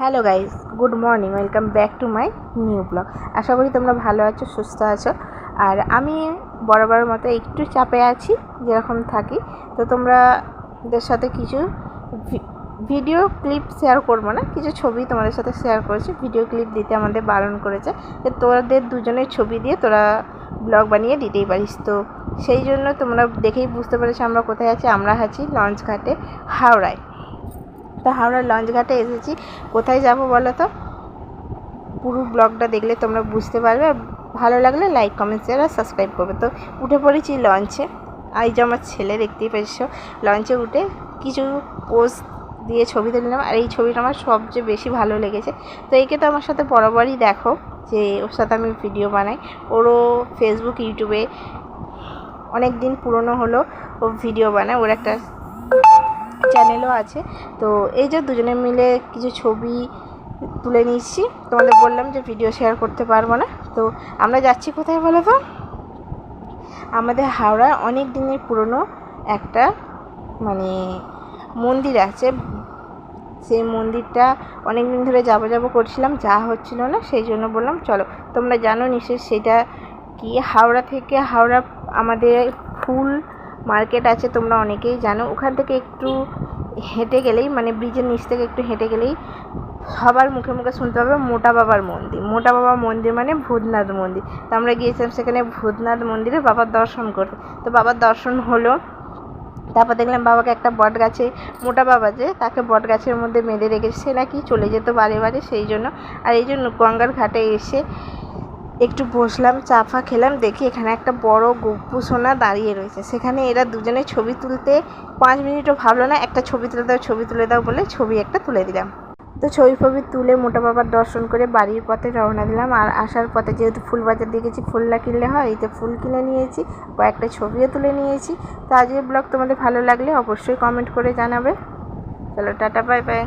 Hello guys good morning, welcome back to my new blog. আশা করি তোমরা ভালো আছো, সুস্থ আছো। আর আমি বরাবরের মতো একটু চাপে আছি, যেরকম থাকি। তো তোমরাদের সাথে কিছু ভিডিও ক্লিপ শেয়ার করব না, কিছু ছবি তোমাদের সাথে শেয়ার করেছি। ভিডিও ক্লিপ দিতে আমাদের বারণ করেছে যে তোদের দুজনের ছবি দিয়ে তোরা ব্লগ বানিয়ে দিতেই পারিস। তো সেই জন্য তোমরা দেখেই বুঝতে পেরেছ আমরা কোথায় আছি। আমরা আছি লঞ্চ ঘাটে হাওড়ায়। তো হাওড়ার লঞ্চ ঘাটে এসেছি। কোথায় যাব বলো তো? পুরো ব্লগটা দেখলে তোমরা বুঝতে পারবে। ভালো লাগলে লাইক কমেন্ট শেয়ার আর সাবস্ক্রাইব করবে। তো উঠে পড়েছি লঞ্চে। এই যে আমার ছেলে দেখতেই পেয়েছ লঞ্চে উঠে কিছু পোজ দিয়ে ছবি তুললাম আর এই ছবিটা আমার সবচেয়ে বেশি ভালো লেগেছে। তো একে তো আমার সাথে বরাবরই দেখো যে ওর সাথে আমি ভিডিও বানাই। ওরও ফেসবুক ইউটিউবে অনেক দিন পুরনো হলো, ও ভিডিও বানায়। ওর একটা চ্যানেলও আছে। তো এই যে দুজনে মিলে কিছু ছবি তুলে নিচ্ছি। তোমাদের বললাম যে ভিডিও শেয়ার করতে পারব না। তো আমরা যাচ্ছি কোথায় বলো তো? আমাদের হাওড়া অনেক দিনের পুরনো একটা মানে মন্দির আছে। সেই মন্দিরটা অনেক দিন ধরে যাব যাব করছিলাম, যা হচ্ছিল না, সেই জন্য বললাম, চলো, তোমরা জানো নিশ্চয়ই সেটা কি? হাওড়া থেকে হাওড়া আমাদের ফুল মার্কেট আছে, তোমরা অনেকেই জানো। ওখান থেকে একটু হেঁটে গেলেই মানে ব্রিজের নিচ থেকে একটু হেঁটে গেলেই সবার মুখে মুখে শুনতে পাবে মোটা বাবার মন্দির। মোটা বাবার মন্দির মানে ভূতনাথ মন্দির। তো আমরা গিয়েছিলাম সেখানে ভূতনাথ মন্দিরে বাবার দর্শন করতে। তো বাবার দর্শন হলো, তারপর দেখলাম বাবাকে একটা বট গাছে মোটা বাবা যে, তাকে বট গাছের মধ্যে বেঁধে রেখেছে। সে নাকি চলে যেত বারে বারে সেই জন্য। আর এই জন্য গঙ্গার ঘাটে এসে একটু বসলাম, চা ফা খেলাম, দেখি এখানে একটা বড় গপ্পু সোনা দাঁড়িয়ে রয়েছে। সেখানে এরা দুজনে ছবি তুলতে, পাঁচ মিনিটও ভাবলো না, একটা ছবি তুলে দাও, ছবি তুলে দাও বলে ছবি একটা তুলে দিলাম। তো ছবি ফবি তুলে মোটা বাবার দর্শন করে বাড়ির পথে রওনা দিলাম। আর আসার পথে যেহেতু ফুল বাজার দিয়ে গেছি ফুল না কিনলে হয়, এই তো ফুল কিনে নিয়েছি কয়েকটা ছবিও তুলে নিয়েছি। তো আজকের ব্লগ তোমাদের ভালো লাগলে অবশ্যই কমেন্ট করে জানাবে। চলো, টাটা বাই বাই